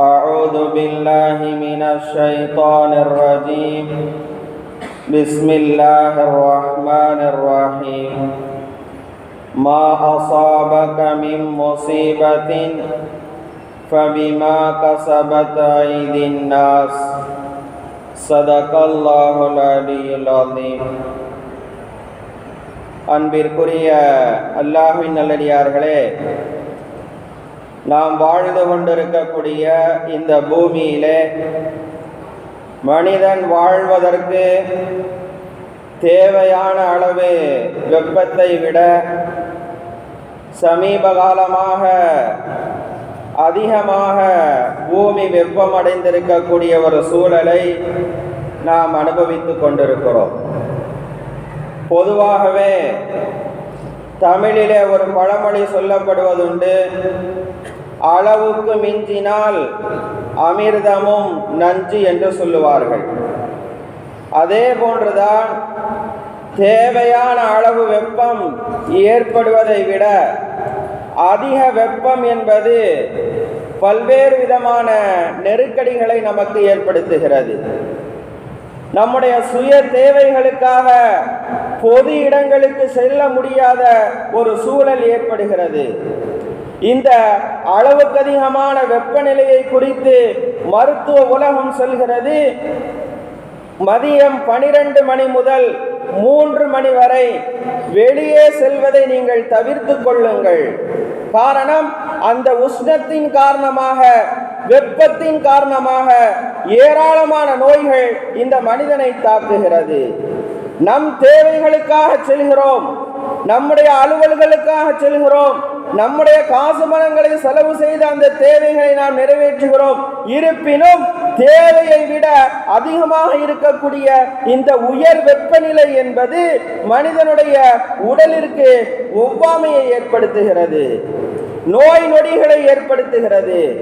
أعوذ بالله من الشيطان الرجيم بسم الله الرحمن الرحيم ما أصابك من مصيبة فبما كسبت أيدي الناس صدق الله العلي العظيم அன்பிற்குரிய அல்லாஹின் நல்லடியார்களே நாம் வாழ்ந்து கொண்டிருக்கக்கூடிய இந்த பூமியிலே மனிதன் வாழ்வதற்கு தேவையான அளவு வெப்பத்தை விட சமீப காலமாக அதிகமாக பூமி வெப்பமடைந்திருக்கக்கூடிய ஒரு சூழலை நாம் அனுபவித்து கொண்டிருக்கிறோம். பொதுவாகவே தமிழிலே ஒரு பழமொழி சொல்லப்படுவதுண்டு. அளவுக்கு மிஞ்சினால் அமிர்தமும் நஞ்சு என்று சொல்லுவார்கள். அதே போன்றுதான் தேவையான அளவு வெப்பம் ஏற்படுவதை விட அதிக வெப்பம் என்பது பல்வேறு விதமான நெருக்கடிகளை நமக்கு ஏற்படுத்துகிறது. நம்முடைய சுய தேவைகளுக்காக பொது இடங்களுக்கு செல்ல முடியாத ஒரு சூழல் ஏற்படுகிறது. இந்த அளவுக்கு அதிகமான வெப்பநிலையை குறித்து மருத்துவ உலகம் சொல்கிறது மதியம் பனிரெண்டு மணி முதல் மூன்று மணி வரை வெளியே செல்வதை நீங்கள் தவிர்த்து கொள்ளுங்கள். காரணம் அந்த உஷ்ணத்தின் காரணமாக வெப்பத்தின் காரணமாக ஏராளமான நோய்கள் இந்த மனிதனை தாக்குகிறது. நம் தேவைகளுக்காக செல்கிறோம். நம்முடைய அலுவல்களுக்காக செல்கிறோம். நம்முடைய காசு மனங்களை செலவு செய்து அந்த தேவைகளை நாம் நிறைவேற்றுகிறோம். இருப்பினும் தேவையை விட அதிகமாக இருக்கக்கூடிய இந்த உயர் வெப்பநிலை என்பது மனிதனுடைய உடலிற்கு ஒவ்வாமையை ஏற்படுத்துகிறது. நோய் நொடிகளை ஏற்படுத்துகிறது.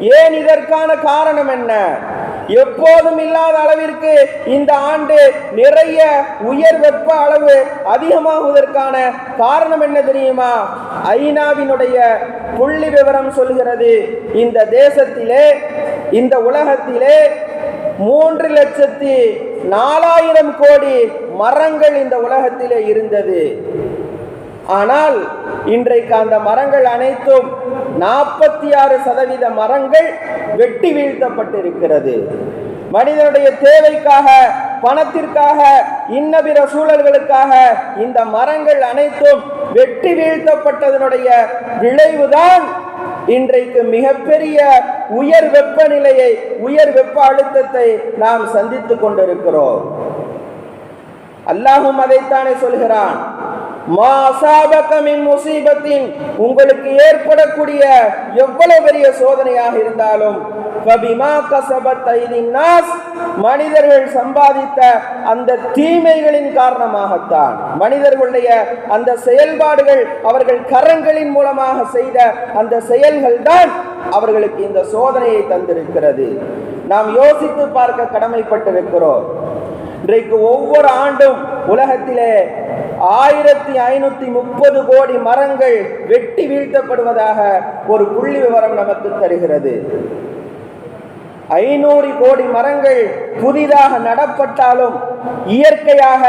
ஏன் இதற்கான காரணம் என்ன? எப்போதும் இல்லாத அளவிற்கு இந்த ஆண்டு நிறைய உயர் வெப்ப அளவு அதிகமாகுவதற்கான காரணம் என்ன தெரியுமா? ஐநாவினுடைய புள்ளி விவரம் சொல்கிறது இந்த தேசத்திலே இந்த உலகத்திலே மூன்று லட்சத்தி நாலாயிரம் கோடி மரங்கள் இந்த உலகத்திலே இருந்தது. ஆனால் இன்றைக்கு அந்த மரங்கள் அனைத்தும் நாற்பத்தி ஆறு சதவீத மரங்கள் வெட்டி வீழ்த்தப்பட்டிருக்கிறது. மனிதனுடைய தேவைக்காக பணத்திற்காக இன்னபிற சூழல்களுக்காக இந்த மரங்கள் அனைத்தும் வெட்டி வீழ்த்தப்பட்டதனுடைய விளைவுதான் இன்றைக்கு மிகப்பெரிய உயர் வெப்பநிலையை உயர் வெப்ப அழுத்தத்தை நாம் சந்தித்துக் கொண்டிருக்கிறோம். அல்லாஹும் அதைத்தானே சொல்கிறான். முசீபத்தின் உங்களுக்கு ஏற்படக்கூடிய எவ்வளவு பெரிய சோதனையாக இருந்தாலும் மனிதர்கள் சம்பாதித்த அந்த தீமைகளின் காரணமாகத்தான். மனிதர்களுடைய அந்த செயல்பாடுகள் அவர்கள் கரங்களின் மூலமாக செய்த அந்த செயல்கள் தான் அவர்களுக்கு இந்த சோதனையை தந்திருக்கிறது. நாம் யோசித்து பார்க்க கடமைப்பட்டிருக்கிறோம். இன்றைக்கு ஒவ்வொரு ஆண்டும் உலகத்திலே ஆயிரத்தி ஐநூத்தி முப்பது கோடி மரங்கள் வெட்டி வீழ்த்தப்படுவதாக ஒரு புள்ளி விவரம் நமக்கு தருகிறது. ஐநூறு கோடி மரங்கள் புதிதாக நடப்பட்டாலும் இயற்கையாக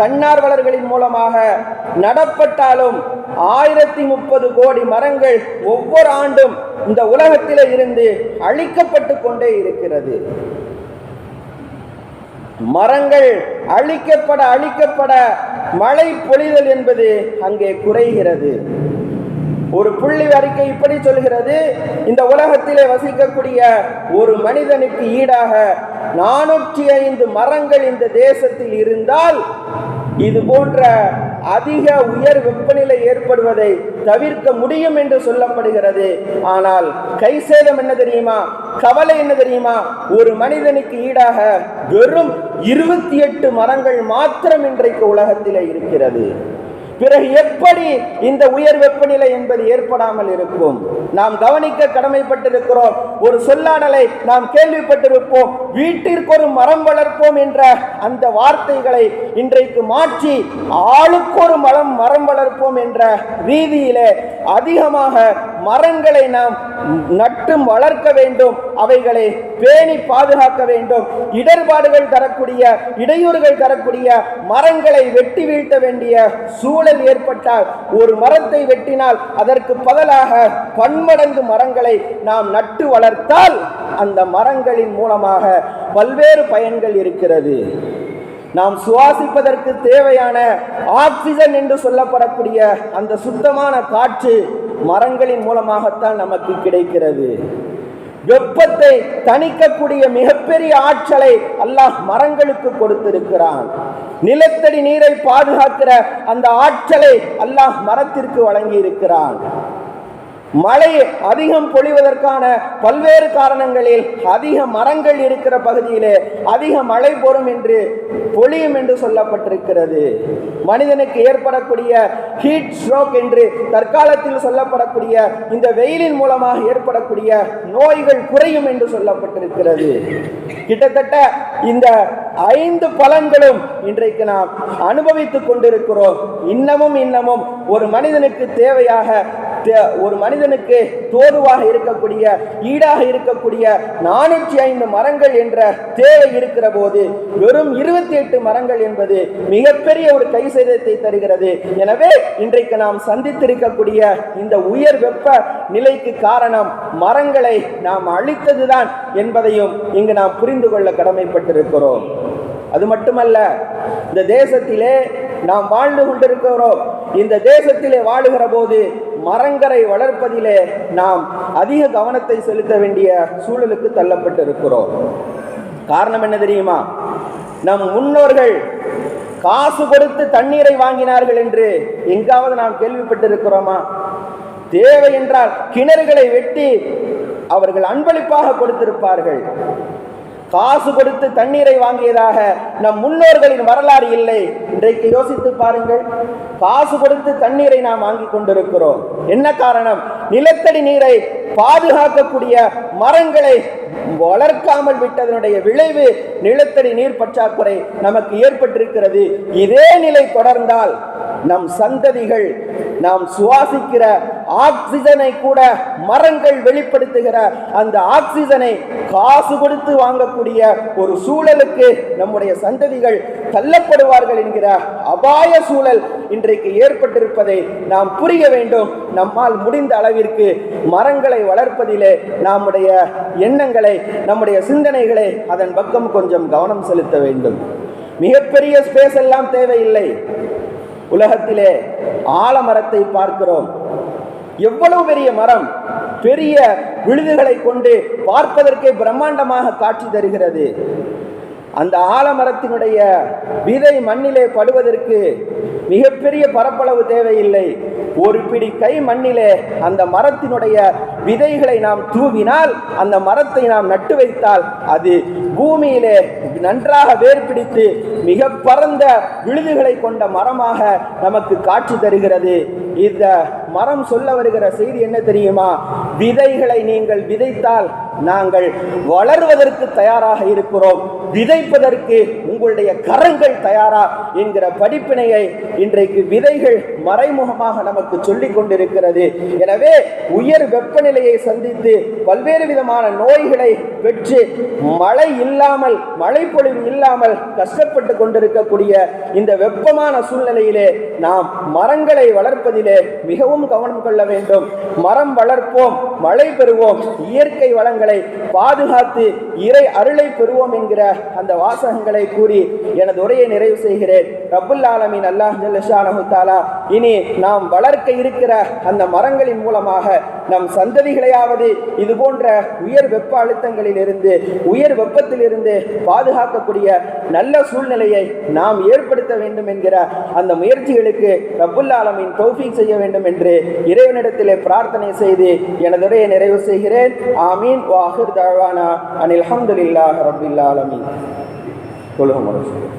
தன்னார்வலர்களின் மூலமாக நடப்பட்டாலும் ஆயிரத்தி முப்பது கோடி மரங்கள் ஒவ்வொரு ஆண்டும் இந்த உலகத்திலே இருந்து அழிக்கப்பட்டு கொண்டே இருக்கிறது. மரங்கள் அழிக்கப்பட அழிக்கப்பட மழை பொழிதல் என்பது அங்கே குறைகிறது. ஒரு புள்ளி அறிக்கை இப்படி சொல்கிறது இந்த உலகத்திலே வசிக்கக்கூடிய ஒரு மனிதனுக்கு ஈடாக நானூற்றி ஐந்து மரங்கள் இந்த தேசத்தில் இருந்தால் இது போன்ற அதிக உயர் வெப்பநிலை ஏற்படுவதை தவிர்க்க முடியும் என்று சொல்லப்படுகிறது. ஆனால் கை சேதம் என்ன தெரியுமா? கவலை என்ன தெரியுமா? ஒரு மனிதனுக்கு ஈடாக வெறும் இருபத்தி எட்டு மரங்கள் மாத்திரம் இன்றைக்கு உலகத்திலே இருக்கிறது. பிறகு எப்படி இந்த உயர் வெப்பநிலை என்பது ஏற்படாமல் இருக்கும்? நாம் கவனிக்க கடமைப்பட்டிருக்கிறோம். ஒரு சொல்லாடலை நாம் கேள்விப்பட்டிருப்போம். வீட்டிற்கு ஒரு மரம் வளர்ப்போம் என்ற அந்த வார்த்தைகளை இன்றைக்கு மாற்றி ஆளுக்கு ஒரு மரம் மரம் வளர்ப்போம் என்ற ரீதியிலே அதிகமாக மரங்களை நாம் நட்டும் வளர்க்க வேண்டும். அவைகளை பேணி பாதுகாக்க வேண்டும். இடர்பாடுகள் தரக்கூடிய இடையூறுகள் தரக்கூடிய மரங்களை வெட்டி வீழ்த்த வேண்டிய சூழல் ஏற்பட்டால் ஒரு மரத்தை வெட்டினால் அதற்கு பதிலாக பன்மடங்கு மரங்களை நாம் நட்டு வளர்த்தால் அந்த மரங்களின் மூலமாக பல்வேறு பயன்கள் இருக்கிறது. நாம் சுவாசிப்பதற்கு தேவையான ஆக்சிஜன் என்று சொல்லப்படக்கூடிய அந்த சுத்தமான காற்று மரங்களின் மூலமாகத்தான் நமக்கு கிடைக்கிறது. வெப்பத்தை தணிக்கக்கூடிய மிகப்பெரிய ஆற்றலை அல்லாஹ் மரங்களுக்கு கொடுத்திருக்கிறான். நிலத்தடி நீரை பாதுகாக்கிற அந்த ஆற்றலை அல்லாஹ் மரத்திற்கு வழங்கி இருக்கிறான் மழை அதிகம் பொழிவதற்கான பல்வேறு காரணங்களில் அதிக மரங்கள் இருக்கிற பகுதியிலே அதிக மழை பொறும் என்று பொழியும் என்று சொல்லப்பட்டிருக்கிறது. மனிதனுக்கு ஏற்படக்கூடிய ஹீட் ஸ்ட்ரோக் என்று தற்காலத்தில் சொல்லப்படக்கூடிய இந்த வெயிலின் மூலமாக ஏற்படக்கூடிய நோய்கள் குறையும் என்று சொல்லப்பட்டிருக்கிறது. கிட்டத்தட்ட இந்த ஐந்து பலன்களும் இன்றைக்கு நாம் அனுபவித்துக் கொண்டிருக்கிறோம். இன்னமும் இன்னமும் ஒரு மனிதனுக்கு தேவையாக ஒரு மனிதனுக்கு தோதுவாக இருக்கக்கூடிய ஈடாக இருக்கக்கூடிய நானூற்றி ஐந்து மரங்கள் என்ற தேவை இருக்கிற போது வெறும் இருபத்தி எட்டு மரங்கள் என்பது மிகப்பெரிய ஒரு கை சேதத்தை தருகிறது. எனவே இன்றைக்கு நாம் சந்தித்திருக்கக்கூடிய இந்த உயர் வெப்ப நிலைக்கு காரணம் மரங்களை நாம் அழித்ததுதான் என்பதையும் இங்கு நாம் புரிந்து கொள்ள கடமைப்பட்டிருக்கிறோம். அது மட்டுமல்ல இந்த தேசத்திலே நாம் வாழ்ந்து கொண்டிருக்கிறோம். இந்த தேசத்திலே வாழுகிற போது மரங்களை வளர்ப்பதிலே நாம் அதிக கவனத்தை செலுத்த வேண்டிய சூழலுக்கு தள்ளப்பட்டிருக்கிறோம். காரணம் என்ன தெரியுமா? நம் முன்னோர்கள் காசு கொடுத்து தண்ணீரை வாங்கினார்கள் என்று எங்காவது நாம் கேள்விப்பட்டிருக்கிறோமா? தேவை என்றால் கிணறுகளை வெட்டி அவர்கள் அன்பளிப்பாக கொடுத்திருப்பார்கள். காசு கொடுத்து தண்ணீரை வாங்கியதாக நம் முன்னோர்களின் வரலாறு இல்லை. இன்றைக்கு யோசித்து பாருங்கள் காசு கொடுத்து தண்ணீரை நாம் வாங்கி கொண்டிருக்கிறோம். என்ன காரணம்? நிலத்தடி நீரை பாதுகாக்கக்கூடிய மரங்களை வளர்க்காமல் விட்டதனுடைய விளைவு நிலத்தடி நீர் பற்றாக்குறை நமக்கு ஏற்பட்டிருக்கிறது. இதே நிலை தொடர்ந்தால் நம் சந்ததிகள் நாம் சுவாசிக்கிற ஆக்சிஜனை கூட மரங்கள் வெளிப்படுத்துகிற அந்த ஆக்சிஜனை காசு கொடுத்து வாங்கக்கூடிய ஒரு சூழலுக்கு நம்முடைய சந்ததிகள் தள்ளப்படுவார்கள் என்கிற அபாய சூழல் இன்றைக்கு ஏற்பட்டிருப்பதை நாம் புரிய வேண்டும். நம்மால் முடிந்த அளவிற்கு மரங்களை வளர்ப்பதிலே நம்முடைய எண்ணங்களை நம்முடைய சிந்தனைகளை அதன் பக்கம் கொஞ்சம் கவனம் செலுத்த வேண்டும். மிகப்பெரிய ஸ்பேஸ் எல்லாம் தேவையில்லை. உலகத்திலே ஆலமரத்தை பார்க்கிறோம். எவ்வளவு பெரிய மரம்? பெரிய விழுதுகளை கொண்டு பார்ப்பதற்கே பிரம்மாண்டமாக காட்சி தருகிறது. அந்த ஆலமரத்தினுடைய விதை மண்ணிலே படுவதற்கு மிகப்பெரிய பரப்பளவு தேவையில்லை. ஒரு பிடி கை மண்ணிலே அந்த மரத்தினுடைய விதைகளை நாம் தூவினால் அந்த மரத்தை நாம் நட்டு வைத்தால் அது பூமியிலே நன்றாக வேர் பிடித்து மிக பரந்த விழுதுகளை கொண்ட மரமாக நமக்கு காட்சி தருகிறது. இந்த மரம் சொல்ல வருகிற செய்தி என்ன தெரியுமா? விதைகளை நீங்கள் விதைத்தால் நாங்கள் வளர்வதற்கு தயாராக இருக்கிறோம். விதைப்பதற்கு உங்களுடைய கரங்கள் தயாரா என்கிற படிப்பினையை இன்றைக்கு விதைகள் மறைமுகமாக நமக்கு சொல்லிக் கொண்டிருக்கிறது. எனவே உயர் வெப்பநிலையை சந்தித்து பல்வேறு விதமான நோய்களை பெற்று மழை இல்லாமல் மழைப்பொழிவு இல்லாமல் கஷ்டப்பட்டு கொண்டிருக்கக்கூடிய இந்த வெப்பமான சூழ்நிலையிலே நாம் மரங்களை வளர்ப்பதிலே மிகவும் கவனம் கொள்ள வேண்டும். மரம் வளர்ப்போம் மழை பெறுவோம் இயற்கை வளங்கள் மரங்களை பாதுகாத்து இறை அருளை பெறுவோம் என்கிற அந்த வாசகங்களை கூறி எனது உரையை நிறைவு செய்கிறேன். ரபுல் ஆலமின் அல்லாஹ் ஜல்லஷானஹு இனி நாம் வளர்க்க இருக்கிற அந்த மரங்களின் மூலமாக நம் சந்ததிகளையாவது இது போன்ற உயர் வெப்ப அழுத்தங்களில் இருந்து உயர் வெப்பத்திலிருந்து பாதுகாக்கக்கூடிய நல்ல சூழ்நிலையை நாம் ஏற்படுத்த வேண்டும் என்கிற அந்த முயற்சிகளுக்கு ரபுல் ஆலமின் தௌஃபீக் செய்ய வேண்டும் என்று இறைவனிடத்திலே பிரார்த்தனை செய்து எனதுடைய நிறைவு செய்கிறேன். ஆமீன். وآخر دعوانا أن الحمد لله رب العالمين. كلهم رسول